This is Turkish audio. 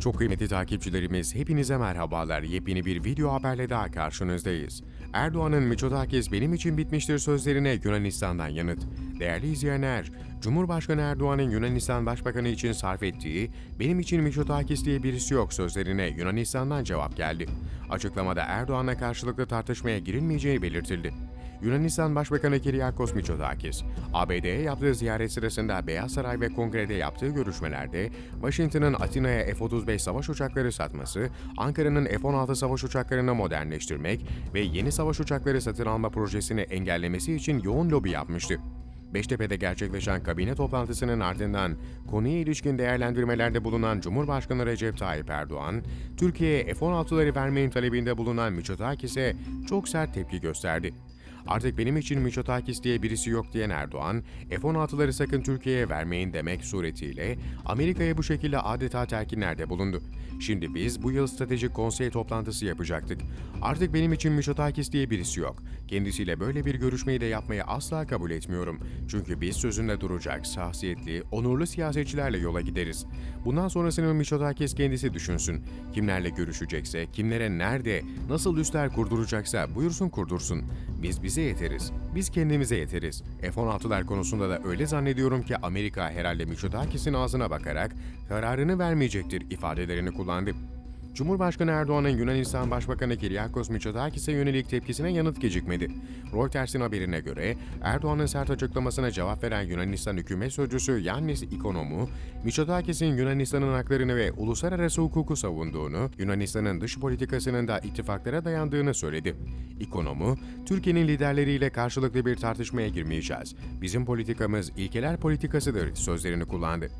Çok kıymetli takipçilerimiz hepinize merhabalar. Yepyeni bir video haberle daha karşınızdayız. Erdoğan'ın Miçotakis benim için bitmiştir sözlerine Yunanistan'dan yanıt. Değerli izleyenler, Cumhurbaşkanı Erdoğan'ın Yunanistan Başbakanı için sarf ettiği benim için Miçotakis diye birisi yok sözlerine Yunanistan'dan cevap geldi. Açıklamada Erdoğan'la karşılıklı tartışmaya girilmeyeceği belirtildi. Yunanistan Başbakanı Kyriakos Mitsotakis, ABD'ye yaptığı ziyaret sırasında Beyaz Saray ve Kongre'de yaptığı görüşmelerde Washington'ın Atina'ya F-35 savaş uçakları satması, Ankara'nın F-16 savaş uçaklarını modernleştirmek ve yeni savaş uçakları satın alma projesini engellemesi için yoğun lobi yapmıştı. Beştepe'de gerçekleşen kabine toplantısının ardından konuya ilişkin değerlendirmelerde bulunan Cumhurbaşkanı Recep Tayyip Erdoğan, Türkiye'ye F-16'ları vermeyin talebinde bulunan Mitsotakis'e çok sert tepki gösterdi. Artık benim için Mitsotakis diye birisi yok diyen Erdoğan, F-16'ları sakın Türkiye'ye vermeyin demek suretiyle Amerika'ya bu şekilde adeta telkinlerde bulundu. Şimdi biz bu yıl stratejik konsey toplantısı yapacaktık. Artık benim için Mitsotakis diye birisi yok. Kendisiyle böyle bir görüşmeyi de yapmayı asla kabul etmiyorum. Çünkü biz sözünde duracak, şahsiyetli, onurlu siyasetçilerle yola gideriz. Bundan sonrasını Mitsotakis kendisi düşünsün. Kimlerle görüşecekse, kimlere nerede, nasıl üstler kurduracaksa buyursun kurdursun. Biz bize yeteriz. Biz kendimize yeteriz. F-16'lar konusunda da öyle zannediyorum ki Amerika herhalde Mitsotakis'in ağzına bakarak kararını vermeyecektir ifadelerini kullandı. Cumhurbaşkanı Erdoğan'ın Yunanistan Başbakanı Kyriakos Mitsotakis'e yönelik tepkisine yanıt gecikmedi. Reuters'in haberine göre Erdoğan'ın sert açıklamasına cevap veren Yunanistan hükümet sözcüsü Yannis Ikonomou, Mitsotakis'in Yunanistan'ın haklarını ve uluslararası hukuku savunduğunu, Yunanistan'ın dış politikasının da ittifaklara dayandığını söyledi. Ikonomou, Türkiye'nin liderleriyle karşılıklı bir tartışmaya girmeyeceğiz. Bizim politikamız ilkeler politikasıdır sözlerini kullandı.